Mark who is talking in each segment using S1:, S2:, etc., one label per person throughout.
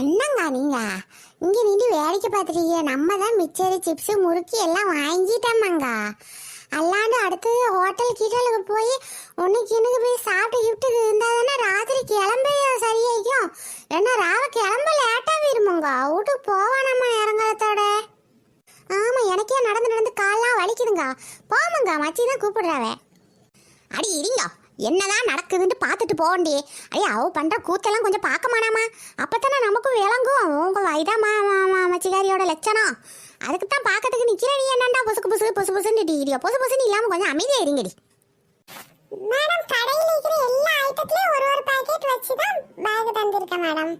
S1: என்னங்க நீங்க? இங்க நின்று வேடிக்கை பார்த்துட்டீங்க. நம்ம தான் மிச்சரு சிப்ஸ் முறுக்கி எல்லாம் வாங்கிட்டோமாங்க. அல்லாண்டு அடுத்தது ஹோட்டல் கீட்டலுக்கு போய் ஒன்று கிணுக்கு போய் சாப்பிட்டு கிஃப்ட்டு இருந்தாதானே ராத்திரி கிளம்ப சரியாயிக்கும். ஏன்னா ராவ கிளம்ப லேட்டாக வருமுங்க வீட்டுக்கு போவானம்மா நேரங்காலத்தோட? ஆமா எனக்கே நடந்து நடந்து கால்லாம் வலிக்குதுங்க. போமுங்க மச்சி தான் கூப்பிடுறாவே. அடி இருங்க. என்னதான் நடக்குதுன்னு பார்த்துட்டு போகண்டி அடி அவ பண்ற கூத்தெல்லாம் கொஞ்சம் பார்க்க மாட்டாமா அப்பத்தானே நமக்கும் விளங்கும். உங்க வைதாமா மச்சிகாரியோட லட்சணம். அதுக்கு தான் பார்க்கறதுக்கு நிக்கிற நீ என்னண்டா பொசுக்கு பொசு பொசு பொசுன்னு டீடியோ பொசு பொசுன்னு இல்லாம கொஞ்சம் அமைதியா இருங்கடி. மேடம் கடையில் இருக்கிற எல்லா ஐட்டத்திலயும் ஒரு ஒரு பாக்கெட் வச்சு தான் பேக் தந்திருக்கேன் மேடம்.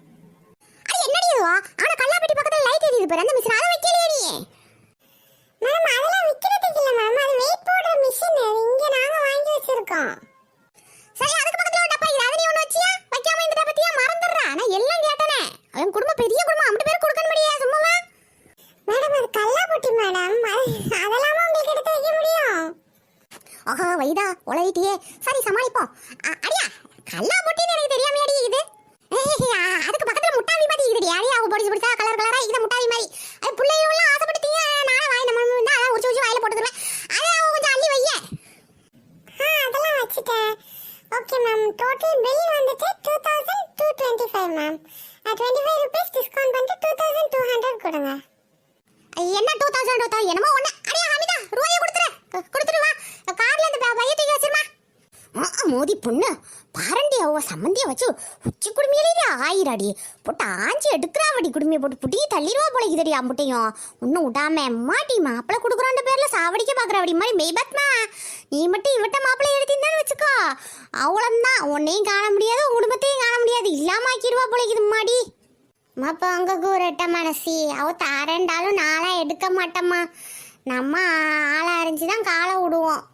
S1: அடி என்னடி இதுவா ஆனா கல்லாப்பட்டி பக்கத்துல லைட் எரியுது பாரு. அந்த மிஷின் அதை வைக்கலையே நீ. மேடம் அதெல்லாம் விக்கிறதுக்கு இல்ல மேம் அது வெயிட் போடுற மிஷின் இங்க நாங்க வாங்கி வச்சிருக்கோம். சரி அதுக்கு பக்கத்துல ஒரு டப்பா இது அதை நீ ஒண்ணு வச்சியா? வைக்காம இந்த டப்பத்தியா மறந்துடுறா. நான் எல்லாம் கேட்டனே. அவன் குடும்பம் பெரிய குடும்பம். அம்பட்டு பேர் கொடுக்க முடியாது சும்மாவா? மேடம் அது கல்லாப்பட்டி மேடம். அதெல்லாம் உங்களுக்கு எடுத்து வைக்க முடியும்? ஆஹா வைதா உலகிட்டியே சரி சமாளிப்போம் அடியா கல்லாப்பட்டின்னு எனக்கு தெரியாம அடி இது அதுக்கு பக்கத்துல முட்டாவி மாதிரி இருக்குடி அடியா அவ பொடிச்சு பிடிச்சா கலர் கலரா இது முட்டாவி மாதிரி. அது பிள்ளைகளும் ஆசைப்படுத்தீங்க நானே வாய் நம்ம தான் அதான் உச்சி உச்சி வாயில போட்டுக்கிறேன் அதை கொஞ்சம் அள்ளி வையே. அதெல்லாம் வச்சுட்டேன். ஓகே மேம் டோட்டல் பில் வந்துட்டு two thousand two twenty five ma'am twenty five rupees discount பண்ணிட்டு டூ தௌசண்ட் டூ ஹண்ட்ரட் கொடுங்க. என்ன டூ தௌசண்ட் டூ தௌசண்ட் என்னமோ ஒன்று அடியா ஹமிதா ரூபாயை கொடுத்துரு. கொடுத்துரு வா. கார்ல இந்த பைய தூக்கி வச்சிருமா. மோதி பொண்ணு. பாரண்டி அவ சம்மந்திய வச்சு உச்சி குடி ஆயிராடி. போட்டு ஆஞ்சி எடுக்கிறாவடி. குடுமையை போட்டு புட்டி தள்ளிடுவா போல இதடி அம்புட்டையும். இன்னும் விடாம மாட்டி மாப்பிள்ளை கொடுக்குறோன்ற பேர்ல சாவடிக்க பாக்குறவடி. மாதிரி மெய்பத்மா நீ மட்டும் இவட்ட மாப்பிள்ளை எடுத்திருந்தான்னு வச்சுக்கோ. அவ்வளோதான் உன்னையும் காண முடியாது உன் குடும்பத்தையும் காண முடியாது. இல்லாம ஆக்கிடுவா போல இது மாடி. அப்போ அங்க கூறட்ட மனசி. அவ தாரண்டாலும் நாளா எடுக்க மாட்டம்மா. நம்ம ஆளை அரைஞ்சு தான் காலை விடுவோம்.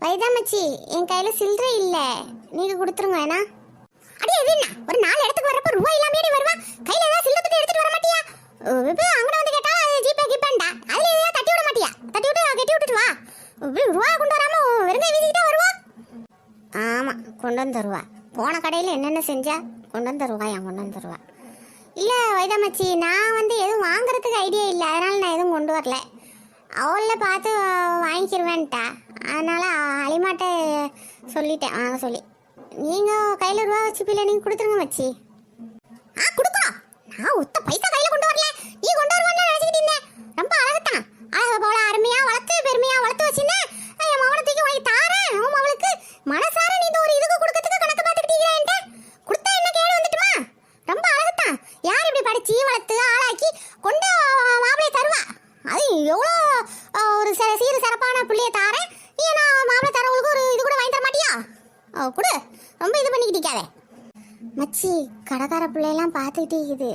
S1: வைதாமச்சி என் கையில் சில்லறை இல்லை. நீங்கள் கொடுத்துருங்க வேணா அடி அது ஒரு நாலு இடத்துக்கு வரப்ப ரூபாய் இல்லாம வருவா? கையில ஏதாவது சில்லறை பத்தி எடுத்துட்டு வர மாட்டியா? இப்போ அங்கே வந்து கேட்டா ஜிபே கிப்பேண்டா அதுல ஏதாவது தட்டி விட மாட்டியா? தட்டி விட்டு கட்டி விட்டுட்டு வா. இப்படி கொண்டு வராம வெறுங்க வீசிக்கிட்டே வருவா? ஆமா கொண்டு வந்து தருவா. போன கடையில் என்னென்ன செஞ்சா கொண்டு வந்து தருவா கொண்டு வந்து தருவா. இல்லை வைதாமச்சி நான் வந்து எதுவும் வாங்குறதுக்கு ஐடியா இல்லை. அதனால் நான் எதுவும் கொண்டு வரல. அவளில் பார்த்து வாங்கிக்கிருவேன்ட்டா. அதனால் அலிமாட்ட சொல்லிட்டேன். வாங்க சொல்லி. நீங்கள் கையில் ரூபா வச்சுப்பில்ல நீங்கள் கொடுத்துருங்க மச்சி. ஆ கொடுக்குறோம் நான் ஒத்த பைசா கையில் கொண்டு வரல. நீ கொண்டு வருவான்னு நினச்சிக்கிட்டு இருந்தேன் ரொம்ப அழகுத்தான் அழகு போல அருமையாக வளர்த்து பெருமையாக வளர்த்து வச்சுருந்தேன் என் மவனை தூக்கி வாங்கி தாரேன் உன் அவளுக்கு மனசார நீ இந்த ஒரு இதுக்கு கொடுக்கறதுக்கு கணக்கு பார்த்துக்கிட்டீங்க என்கிட்ட கொடுத்தா என்ன கேடு வந்துட்டுமா ரொம்ப அழகுத்தான் யார் இப்படி படிச்சு வளர்த்து ஆளாக்கி கொண்டு மாப்பிளைய தருவா அது எவ்வளோ அஹ், ஒரு சிற சீர சிறப்பான பிள்ளைய தாரேன் நீ நான் மாப்பிளை தரவங்களுக்கு ஒரு இது கூட வாங்கி தர மாட்டியா ஓ கொடு ரொம்ப இது பண்ணிக்கிட்டீக்காதே மச்சி கடைக்கார பிள்ளையெல்லாம் பார்த்துக்கிட்டே இருக்குது.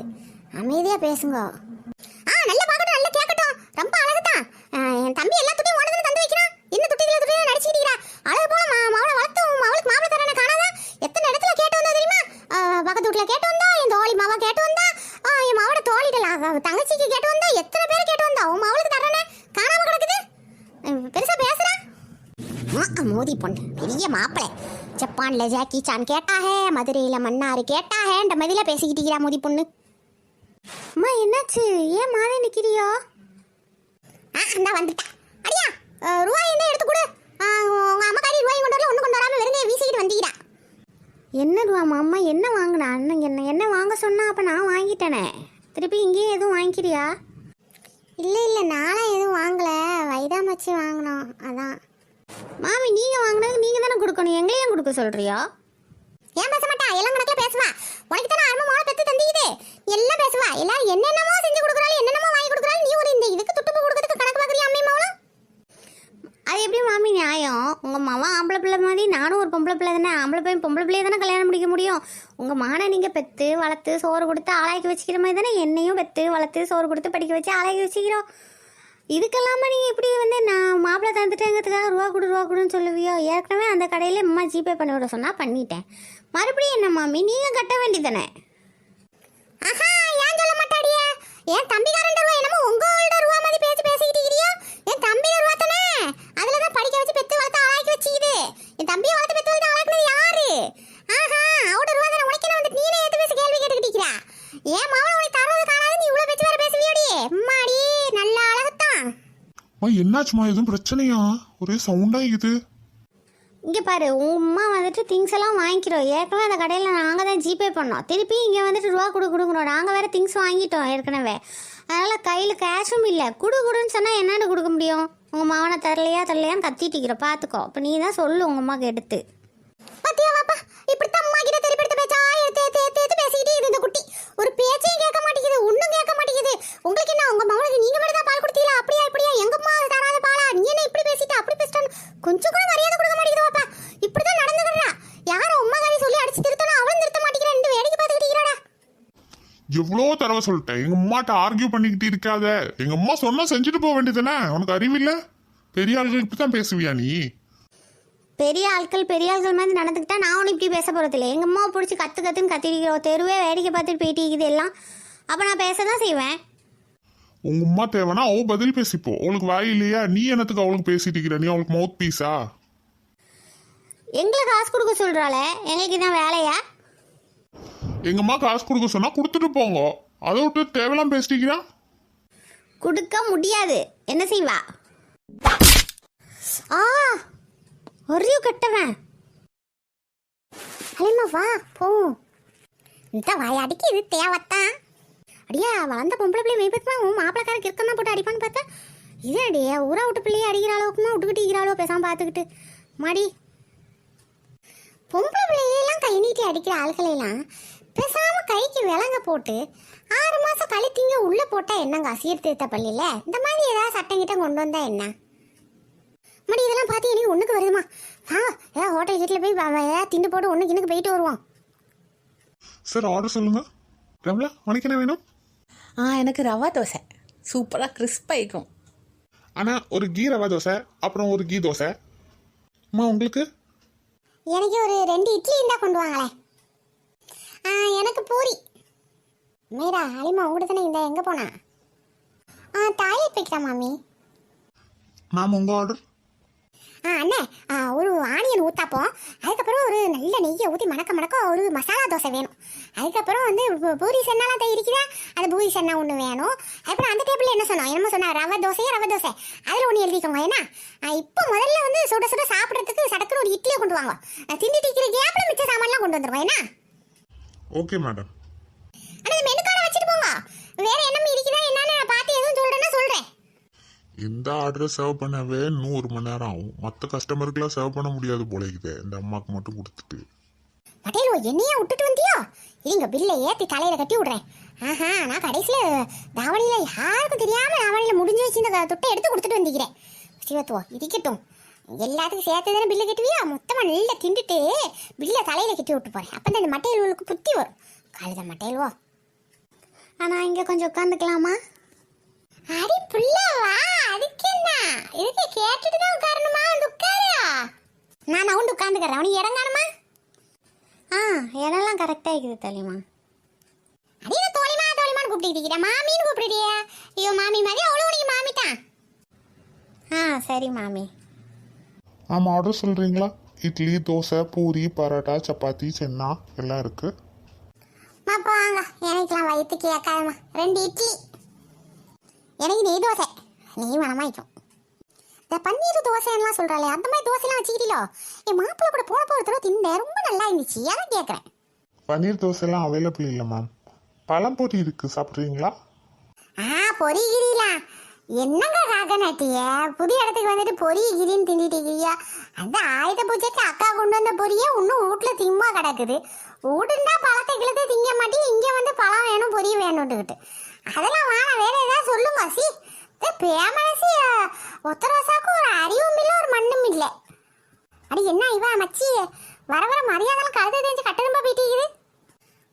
S1: அமைதியாக பேசுங்க. ஆ நல்லா பார்க்கட்டும் நல்லா கேட்கட்டும். ரொம்ப அழகுதான் என் தம்பி எல்லா துட்டியும் உடனே தந்து வைக்கிறான்? என்ன துட்டிகளை துட்டிகளை நடிச்சுக்கிட்டீரா? அழகு போல மா மாவளை வளர்த்து உன் அவளுக்கு மாப்பிளை தரேன்னு காணாதா? எத்தனை இடத்துல கேட்டு வந்தா தெரியுமா? பக்கத்து வீட்டில் கேட்டு வந்தா என் தோழி மாவா கேட்டு வந்தா என் மாவோட தோழிகள் தங்கச்சிக்கு கேட்டு வந்தா எத்தனை பேர் கேட்டு வந்தா? உன் மாவளுக்கு தரேன்னு காணாம கிடக்குது. பெருசாக பெருசா மோதி பொண்ணு பெரிய மாப்பிள்ளை. ஜப்பான்ல ஜாக்கி சான் கேட்டாஹே மதுரையில மன்னாரு கேட்டாஹேன்ற மாதிரில பேசிக்கிட்டீங்களா மோதி பொண்ணு. அம்மா என்னாச்சு? ஏன் மாறி நிக்கிறியோ? ஆ அந்த வந்துட்டா. அடியா ரூபாய் என்ன எடுத்து கொடு. ஆ, அம்மா அம்மாக்காரி ரூபாய் கொண்டு வரல ஒன்றும் கொண்டு வராம வெறுங்க வீசிக்கிட்டு வந்தீங்கடா
S2: என்ன ரூபாம்மா அம்மா என்ன வாங்கினா? அண்ணன் என்ன என்ன வாங்க சொன்னா அப்போ நான் வாங்கிட்டேனே. திருப்பி இங்கேயே எதுவும் வாங்கிக்கிறியா?
S1: இல்லை இல்லை நானும் எதுவும் வாங்கலை. வைதாமச்சி வாங்கினோம் அதான்.
S2: மாமி நீங்கள் வாங்கினது நீங்கள் தானே கொடுக்கணும். எங்களையும் கொடுக்க சொல்கிறியா
S1: ஏன் பேச மாட்டா? எல்லாம் கணக்கில் பேசுவா. உனக்கு தானே அருமை மோளை பெத்து தந்தீது எல்லாம் பேசுவா. எல்லாரும் என்னென்னமோ செஞ்சு கொடுக்குறாள் என்னென்னமோ வாங்கி கொடுக்குறாள். நீ ஒரு இந்த இதுக்கு துட்டுப்பு கொடுக்கறதுக்கு கணக்கு பார்க்குறியா அம்மே மோளும்
S2: அது எப்படி மாமி நியாயம்? உங்கள் மாமா ஆம்பளை பிள்ளை மாதிரி நானும் ஒரு பொம்பளை பிள்ளை தானே. ஆம்பளை பையன் பொம்பளை பிள்ளைய தானே கல்யாணம் முடிக்க முடியும். உங்கள் மகனை நீங்கள் பெற்று வளர்த்து சோறு கொடுத்து ஆளாக்கி வச்சுக்கிற மாதிரி தானே என்னையும் பெற்று வளர்த்து சோறு கொடுத்து படிக்க வச்சு ஆளாக்கி வச்சுக்கிறோம். இதுக்கெல்லாம நீங்கள் இப்படி வந்து நான் மாப்பிள்ளை தந்துட்டேங்கிறதுக்காக ரூபா கொடு ரூபா கொடுன்னு சொல்லுவியோ? ஏற்கனவே அந்த கடையில் அம்மா ஜிபே பண்ணி விட சொன்னால் பண்ணிட்டேன். மறுபடியும் என்ன மாமி? நீங்கள் கட்ட வேண்டியதானே
S1: ஆஹா ஏன் சொல்ல மாட்டாடியா? என் தம்பிக்காரன் ரூபா என்னமோ உங்களோட ரூபா மாதிரி பேசி பேசிக்கிட்டு இருக்கிறியோ? என் தம்பி ரூபா தானே? அதில் தான் படிக்க வச்சு பெத்து வளர்த்து ஆளாக்கி வச்சுக்குது. என் தம்பியை வளர்த்து பெத்து வளர்த்து ஆளாக்குனது யாரு? ஆஹா அவட ரூபா தானே? உனக்கு என்ன வந்து நீனே ஏத்து பேசி கேள்வி கேட்டுக்கிட்டு இருக்கிறா?
S3: அம்மா என்னாச்சுமா எதுவும் பிரச்சனையா? ஒரே சவுண்டா இது
S2: இங்கே பாரு உங்கள் அம்மா வந்துட்டு திங்ஸ் எல்லாம் வாங்கிக்கிறோம். ஏற்கனவே அந்த கடையில் நாங்கள் தான் ஜிபே பண்ணோம். திருப்பி இங்கே வந்துட்டு ரூபா கொடு கொடுக்குறோம் நாங்கள் வேறு திங்ஸ் வாங்கிட்டோம் ஏற்கனவே. அதனால் கையில் கேஷும் இல்லை. குடு குடுன்னு சொன்னால் என்னென்னு கொடுக்க முடியும்? உங்கள் மாவனை தரலையா தரலையான்னு கத்திட்டு பார்த்துக்கோ அப்போ நீ தான் சொல்லு உங்கள் அம்மாவுக்கு எடுத்து.
S1: பாத்தியா வாப்பா? இப்படித்தான் அம்மா கிட்ட தெரியப்படுத்த பேச்சா? எடுத்து எடுத்து எடுத்து எடுத்து பேசிக்கிட்டே இது இந்த குட்டி. ஒரு பேர் கேட்க மாட்டேங்குது ஒண்ணும் கேட்க மாட்டேங்குது உங்களுக்கு என்ன உங்க மகனுக்கு நீங்க மட்டும் தான் பால் கொடுத்தீங்களா அப்படியா இப்படியா எங்க அம்மா தராத பாலா நீ என்ன இப்படி பேசிட்டு அப்படி பேசிட்டான்னு கொஞ்சம் கூட மரியாதை கொடுக்க மாட்டேங்குது வாப்பா இப்படிதான் நடந்துக்கிறா யாரும் உம்மா காரி சொல்லி அடிச்சு திருத்தணும் அவளும் திருத்த மாட்டேங்கிறேன் வேடிக்கை பார்த்துக்கிட்டு இருக்கிறாடா
S3: தடவை சொல்லிட்டேன். எங்க அம்மாட்ட ஆர்கியூ பண்ணிக்கிட்டு இருக்காத. எங்க அம்மா சொன்னா செஞ்சுட்டு போக வேண்டியதுதானே? உனக்கு அறிவில்ல? பெரிய ஆளுகள் இப்படித்தான் பேசுவியா நீ?
S2: பெரிய ஆட்கள் பெரிய ஆட்கள் மாதிரி நடந்துக்கிட்டா நான் ஒன்றும் இப்படி பேச போகிறதில்ல எங்கள் அம்மாவை பிடிச்சி கற்று கற்றுன்னு கத்திரிக்கிறோம் தெருவே வேடிக்கை பார்த்துட்டு போயிட்டு இருக்குது எல்லாம். அப்போ நான் பேச தான் செய்வேன்.
S3: உங்க அம்மா தேவைன்னா அவ பதில் பேசிப்போ. அவளுக்கு வாய் இல்லையா? நீ என்னத்துக்கு அவளுக்கு பேசிட்டு இருக்கிற? நீ அவளுக்கு மவுத் பீஸா
S2: எங்களை காசு கொடுக்க சொல்கிறாளே எங்களுக்கு இதான் வேலையா?
S3: எங்க அம்மா காசு கொடுக்க சொன்னா கொடுத்துட்டு போங்க. அதை விட்டு தேவையெல்லாம் பேசிட்டீங்களா
S2: கொடுக்க முடியாது. என்ன செய்வா? ஆ ஒரே கட்டவன்.
S1: அலிமா வா போவோம் இந்த வாயாடிக்கு இது தேவைத்தான். அடியா வளர்ந்த பொம்பளை பிள்ளை மேய்ப்பதுமா உன் மாப்பிளக்காரருக்கு இருக்கமா போட்டு அடிப்பான்னு பார்த்தா இது அடியா ஊரா விட்டு பிள்ளையே அடிக்கிற அளவுக்குமா விட்டுக்கிட்டு இருக்கிறாளோ பேசாம பார்த்துக்கிட்டு. மாடி. பொம்பளை பிள்ளையெல்லாம் கை நீட்டி அடிக்கிற ஆள்களையெல்லாம் பேசாம கைக்கு விலங்க போட்டு ஆறு மாசம் கழித்தீங்க உள்ள போட்டா என்னங்க சீர்திருத்த பள்ளியில? இந்த மாதிரி ஏதாவது சட்டம் கிட்ட கொண்டு வந்தா என்ன? மடி இதெல்லாம் பார்த்து எனக்கு ஒண்ணுக்கு வருதுமா வா ஏதாவது ஹோட்டல் வீட்டில் போய் ஏதாவது திண்டு போட்டு ஒண்ணுக்கு இன்னுக்கு போயிட்டு வருவோம்.
S3: சார் ஆர்டர் சொல்லுங்க. ரம்லா உனக்கு என்ன வேணும்?
S4: ஆ எனக்கு ரவா தோசை. சூப்பராக கிறிஸ்பாக இருக்கும்
S3: ஆனா ஒரு கீ ரவா தோசை அப்புறம் ஒரு கீ தோசை. அம்மா உங்களுக்கு?
S1: எனக்கு ஒரு ரெண்டு இட்லி இருந்தா கொண்டு வாங்களேன். ஆ, எனக்கு பூரி. மீரா அலிமா உங்கள்கிட்ட தானே இந்த எங்கே போனா? ஆ டாய்லெட் போய்க்கிறா மாமி.
S3: மேம் உங்க ஆர்டர்
S1: ஆ அண்ணே ஆ, ஒரு ஆனியன் ஊத்தாப்போம் அதுக்கப்புறம் ஒரு நல்ல நெய்யை ஊற்றி மணக்க மணக்க ஒரு மசாலா தோசை வேணும். அதுக்கப்புறம் வந்து பூ- பூரி சென்னாலாம் தயிருக்குதா? அது பூரி சென்னா ஒன்று வேணும். அப்புறம் அந்த டேபிளில் என்ன சொன்னோம் என்னமோ சொன்னா ரவை தோசையா ரவை தோசை. அதில் ஒன்று எழுதிக்கோங்க ஏன்னா ஆ, இப்போ முதல்ல வந்து சுட சுட சாப்பிட்றதுக்கு சடக்குன்னு ஒரு இட்லியை கொண்டு வாங்க. திண்டிட்டு இருக்கிற கேப்பில் மிச்ச சாமான்லாம் கொண்டு வந்துருவோம் ஏன்னா
S3: ஓகே மேடம் இந்த ஆர்டரை சர்வ் பண்ணவே ஒரு மணி நேரம் ஆகும். மற்ற கஸ்டமருக்குலாம் சர்வ் பண்ண முடியாது போல இருக்குது இந்த அம்மாவுக்கு மட்டும் கொடுத்துட்டு.
S1: பட்டேலோ என்னையா விட்டுட்டு வந்தியோ? இருங்க பில்லை ஏற்றி தலையில் கட்டி விடுறேன். ஆஹா நான் கடைசியில் தாவணியில் யாருக்கும் தெரியாமல் தாவணியில் முடிஞ்சு வச்சு இந்த துட்டை எடுத்து கொடுத்துட்டு வந்திக்கிறேன் சிவத்துவம் இருக்கட்டும் எல்லாத்துக்கும் சேர்த்து தானே பில்லு கட்டுவியா? மொத்தமாக நல்லா திண்டுட்டு பில்லை தலையில் கட்டி விட்டு போகிறேன் அப்போ இந்த மட்டையல்களுக்கு புத்தி வரும். கழுத மட்டையல்வோ
S2: ஆனால் இங்கே கொஞ்சம் உட்காந்துக்கலாமா
S1: அடி புள்ளவா அதுக்கு என்ன? இதுக்கு கேட்டுட்டு தான் உட்காரணுமா? வந்து உட்காரியா நான் உண்டு உட்காந்துக்கிறேன் அவனுக்கு இறங்கானுமா
S2: ஆ இடம்லாம் கரெக்டாக இருக்குது தலைமா
S1: அடி நான் தோழிமா தோழிமான்னு கூப்பிட்டு மாமின்னு கூப்பிடுறியா ஐயோ மாமி மாதிரி. அவ்வளோ உனக்கு மாமி தான்
S2: ஆ சரி மாமி.
S3: ஆமாம் ஆர்டர் சொல்கிறீங்களா இட்லி தோசை பூரி பரோட்டா சப்பாத்தி சென்னா எல்லாம் இருக்குது
S1: அப்போ வாங்க. எனக்குலாம் வயிற்றுக்கு கேட்காதம்மா ரெண்டு இட்லி. எனக்கு நெய் தோசை. நெய் மனமாயிக்கும் இந்த பன்னீர் தோசைலாம் சொல்கிறாளே அந்த மாதிரி தோசைலாம் வச்சுக்கிறீங்களோ என் மாப்பிள்ளை கூட போன போகிற தடவை தின்னேன் ரொம்ப நல்லா இருந்துச்சு. அதான் கேட்குறேன்
S3: பன்னீர் தோசைலாம் அவைலபிள் இல்லை மேம் பழம்பொரி இருக்குது சாப்பிட்றீங்களா?
S1: ஆ பொறிகிறீங்களா என்னங்க காக்க நட்டிய? புதிய இடத்துக்கு வந்துட்டு பொறிகிரின்னு திண்டிட்டு இருக்கிறியா அந்த ஆயுத பூஜைக்கு அக்கா கொண்டு வந்த பொரிய இன்னும் வீட்டுல திம்மா கிடக்குது. வீடுன்னா பழத்தை கிழத்து திங்க மாட்டி இங்க வந்து பழம் வேணும் பொரிய வேணும்ட்டுக்கிட்டு. அதெல்லாம் வேணாம் வேற ஏதாவது சொல்லுங்க சி. பேமனசி ஒத்தரோசாக்கு ஒரு அறிவும் இல்லை ஒரு மண்ணும் இல்லை. அடி என்ன இவா மச்சி? வர வர மரியாதைலாம் கழுத்தை தெரிஞ்சு கட்டணுமா போயிட்டு இருக்குது.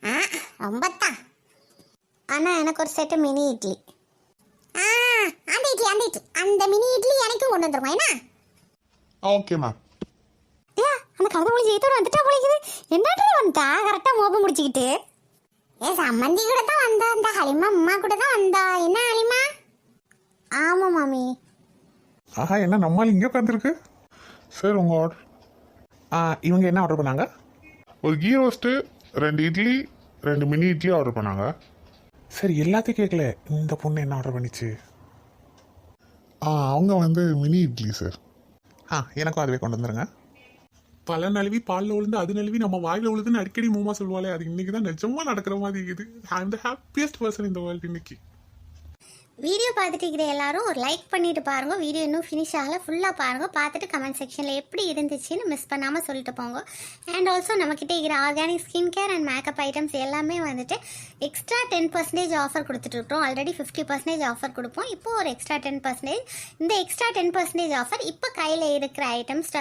S1: ஆ ரொம்ப தான்
S2: ஆனால் எனக்கு ஒரு செட்டு மினி இட்லி.
S1: அந்த இட்லி அந்த மினி இட்லி எனக்கும் கொண்டு வந்துருமா என்ன?
S3: ஓகே மேம்
S2: ஏ அந்த கலந்த மொழி ஜெயத்தோடு வந்துட்டா போலிக்குது என்னட்டு வந்துட்டா? கரெக்டாக மோப்பம் முடிச்சுக்கிட்டு.
S1: ஏ சம்மந்தி கூட தான் வந்தா. அந்த ஹலிமா அம்மா கூட தான் வந்தா. என்ன ஹலிமா?
S2: ஆமாம் மாமி.
S3: ஆஹா என்ன நம்மால் இங்கே உட்காந்துருக்கு சார் உங்கள் ஆர்டர்
S4: ஆ இவங்க என்ன ஆர்டர் பண்ணாங்க?
S3: ஒரு கீ ரோஸ்ட்டு ரெண்டு இட்லி ரெண்டு மினி இட்லி ஆர்டர் பண்ணாங்க.
S4: சரி எல்லாத்தையும் கேட்கல. இந்த பொண்ணு என்ன ஆர்டர் பண்ணிச்சு?
S3: ஆ அவங்க வந்து மினி இட்லி சார்
S5: ஆ எனக்கும் அதுவே கொண்டு வந்துருங்க. பல நழுவி பாலில் விழுந்து அது நழுவி நம்ம வாயில விழுதுன்னு அடிக்கடி மூமா சொல்லுவாளே அது இன்னைக்கு தான் நிஜமா நடக்கிற மாதிரி இருக்குது. ஐ த ஹாப்பியஸ்ட் பர்சன் இந்த வேர்ல்டு இன்னைக்கு.
S2: வீடியோ பார்த்துட்டு இருக்கிற எல்லாரும் ஒரு லைக் பண்ணிட்டு பாருங்க. வீடியோ இன்னும் ஃபினிஷ் ஆகலை. ஃபுல்லாக பாருங்க. பார்த்துட்டு கமெண்ட் செக்ஷனில் எப்படி இருந்துச்சுன்னு மிஸ் பண்ணாமல் சொல்லிட்டு போங்க. அண்ட் ஆல்சோ நம்மக்கிட்ட இருக்கிற organic skin care and makeup items எல்லாமே வந்துட்டு எக்ஸ்ட்ரா டென் பர்சன்டேஜ் ஆஃபர் கொடுத்துட்ருக்கோம் ஆல்ரெடி ஃபிஃப்டி பர்சன்டேஜ் ஆஃபர் கொடுப்போம். இப்போ ஒரு எக்ஸ்ட்ரா டென் பர்சன்டேஜ் இந்த எக்ஸ்ட்ரா டென் பர்சன்டேஜ் ஆஃபர் இப்போ கையில் இருக்கிற ஐட்டம்ஸ்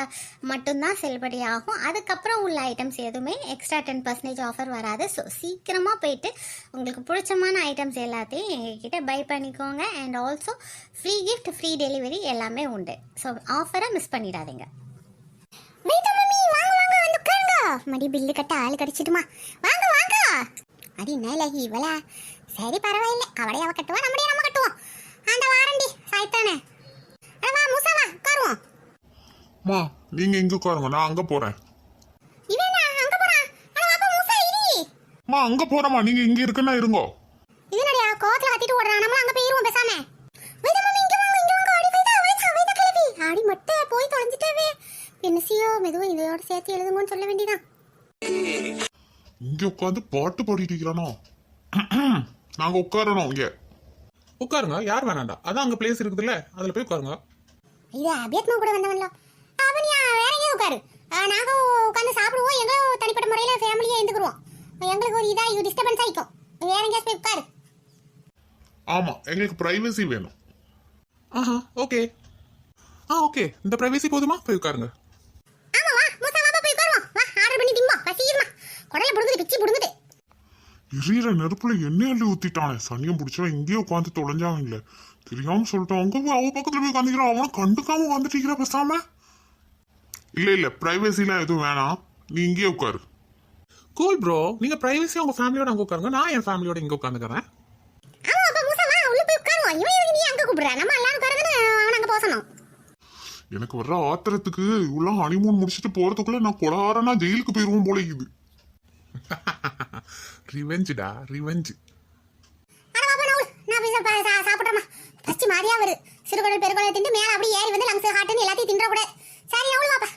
S2: மட்டும்தான் செல்லுபடி ஆகும். அதுக்கப்புறம் உள்ள ஐட்டம்ஸ் எதுவுமே எக்ஸ்ட்ரா டென் பர்சன்டேஜ் ஆஃபர் வராது. ஸோ சீக்கிரமாக போயிட்டு உங்களுக்கு பிடிச்சமான ஐட்டம்ஸ் எல்லாத்தையும் எங்ககிட்ட பை பண்ணிக்கோ பண்ணிக்கோங்க and also free gift free delivery எல்லாமே உண்டு. ஸோ ஆஃபரை மிஸ் பண்ணிடாதீங்க.
S1: மடி பில்லு கட்ட ஆள் கிடைச்சிட்டுமா. வாங்க வாங்க. அடி மேலகி இவள? சரி பரவாயில்லை. அவளே அவ கட்டுவா நம்மளே நம்ம கட்டுவோம். அந்த வாரண்டி சாய்த்தானே. வா மூசா வா உட்காருவோம்.
S3: மா நீங்க இங்க உட்காருங்க நான் அங்க போறேன்.
S1: இவன் அங்க போறான்? அட வாப்பா மூசா இரி.
S3: மா அங்க போறேம்மா நீங்க இங்க இருக்குன்னா இருங்கோ.
S1: கோவத்துல கத்திட்டு ஓடுறான். நம்ம அங்க போயிருவோம் பேசாம. வெயிட் மம்மி இங்க வாங்க இங்க வாங்க ஆடி வைதா வைதா வைதா கிளவி ஆடி மட்டை போய் தொலைஞ்சிட்டவே. என்ன செய்யோ மெதுவா இதோட சேர்த்து எழுதுங்கன்னு சொல்ல வேண்டியதான்
S3: இங்க உட்காந்து பாட்டு பாடிட்டு இருக்கிறானோ? நாங்க உட்காரணும் இங்க.
S5: உட்காருங்க யார் வேணாண்டா? அதான் அங்கே பிளேஸ் இருக்குதுல்ல அதில் போய் உட்காருங்க.
S1: இது அபியத்மா கூட வந்தவன்ல. அவன் யா வேற எங்கேயும் உட்காரு. நாங்க உட்காந்து சாப்பிடுவோம். எங்க தனிப்பட்ட முறையில ஃபேமிலியா இருந்துக்குருவோம். எங்களுக்கு ஒரு இதா டிஸ்டர்பன்ஸ் ஆயிக்கும் வேற எங்கேயாச்சும் போய் உட்காரு.
S3: ஆமா எங்களுக்கு பிரைவசி வேணும்.
S5: ஆஹா. ஓகே ஆ ஓகே இந்த ப்ரைவேசி போதுமா? போய் உட்காருங்க.
S3: எரியற நெருப்புல எண்ணெய் அள்ளி ஊத்திட்டானே. சனியம் பிடிச்சா இங்கேயே உட்காந்து தொலைஞ்சாங்கல்ல தெரியாம சொல்லிட்டான் அவங்க அவ பக்கத்துல போய் உட்காந்துக்கிறான் அவனை கண்டுக்காம உட்காந்துட்டு பேசாம. இல்ல இல்ல. பிரைவசிலாம் எதுவும் வேணாம். நீ இங்கேயே உட்காரு.
S5: கூல் ப்ரோ நீங்கள் ப்ரைவேசியாக உங்கள் ஃபேமிலியோட அங்கே உட்காருங்க. நான் என் ஃபேமிலியோட இங்கே உட்காந்துக்கிறேன்
S1: ஆமா அப்பா மூசா வா உள்ள போய் உட்காருவோம் இவன் எதுக்கு நீ அங்க கூப்பிடுற நம்ம எல்லாரும் உட்காருதுன்னு அவன் அங்க போசணும்
S3: எனக்கு வர்ற ஆத்திரத்துக்கு இவ்வளோ ஹனிமூன் முடிச்சுட்டு போறதுக்குள்ள நான் கொடாரனா ஜெயிலுக்கு போயிருவோம் போல இது
S5: ரிவெஞ்சுடா ரிவெஞ்சு
S1: சாப்பிட்றமா நான் பச்சி மாதிரியா வருது சிறுகுடல் பெருகுடல் திண்டு மேல அப்படியே ஏறி வந்து லங்ஸ் ஹார்ட்னு எல்லாத்தையும் தின்ற கூட சரி நான் பாப்பா.